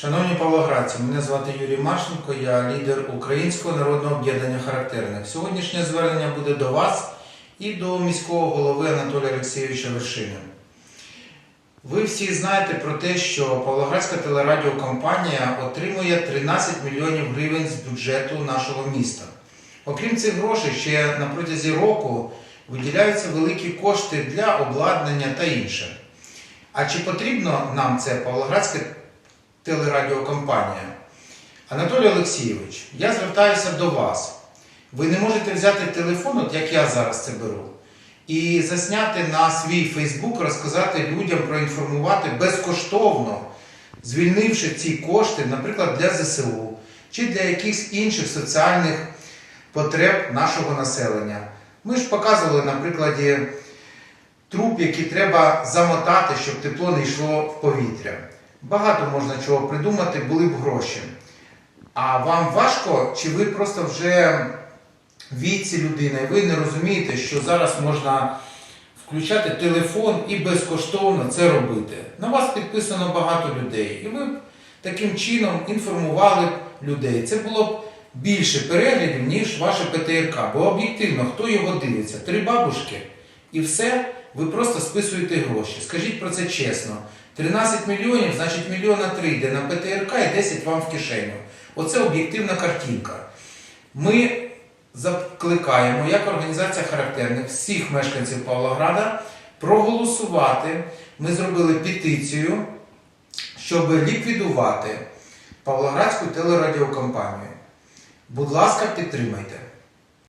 Шановні павлоградці, мене звати Юрій Машенко, я лідер Українського народного об'єднання характерних. Сьогоднішнє звернення буде до вас і до міського голови Анатолія Олексійовича Вершини. Ви всі знаєте про те, що Павлоградська телерадіокомпанія отримує 13 мільйонів гривень з бюджету нашого міста. Окрім цих грошей, ще на протязі року виділяються великі кошти для обладнання та інше. А чи потрібно нам це Павлоградське телерадіокомпанія. Анатолій Олексійович, я звертаюся до вас. Ви не можете взяти телефон, от як я зараз це беру, і засняти на свій Фейсбук, розказати людям, проінформувати безкоштовно, звільнивши ці кошти, наприклад, для ЗСУ чи для якихось інших соціальних потреб нашого населення. Ми ж показували на прикладі труб, які треба замотати, щоб тепло не йшло в повітря. Багато можна чого придумати, були б гроші. А вам важко, чи ви просто вже віці людини, ви не розумієте, що зараз можна включати телефон і безкоштовно це робити. На вас підписано багато людей, і ви б таким чином інформували б людей. Це було б більше переглядів, ніж ваше ПТРК. Бо об'єктивно, хто його дивиться? Три бабушки і все, ви просто списуєте гроші. Скажіть про це чесно. 13 мільйонів, значить мільйона три йде на ПТРК і 10 вам в кишеню. Оце об'єктивна картинка. Ми закликаємо, як організація характерних всіх мешканців Павлограда проголосувати. Ми зробили петицію, щоб ліквідувати Павлоградську телерадіокомпанію. Будь ласка, підтримайте.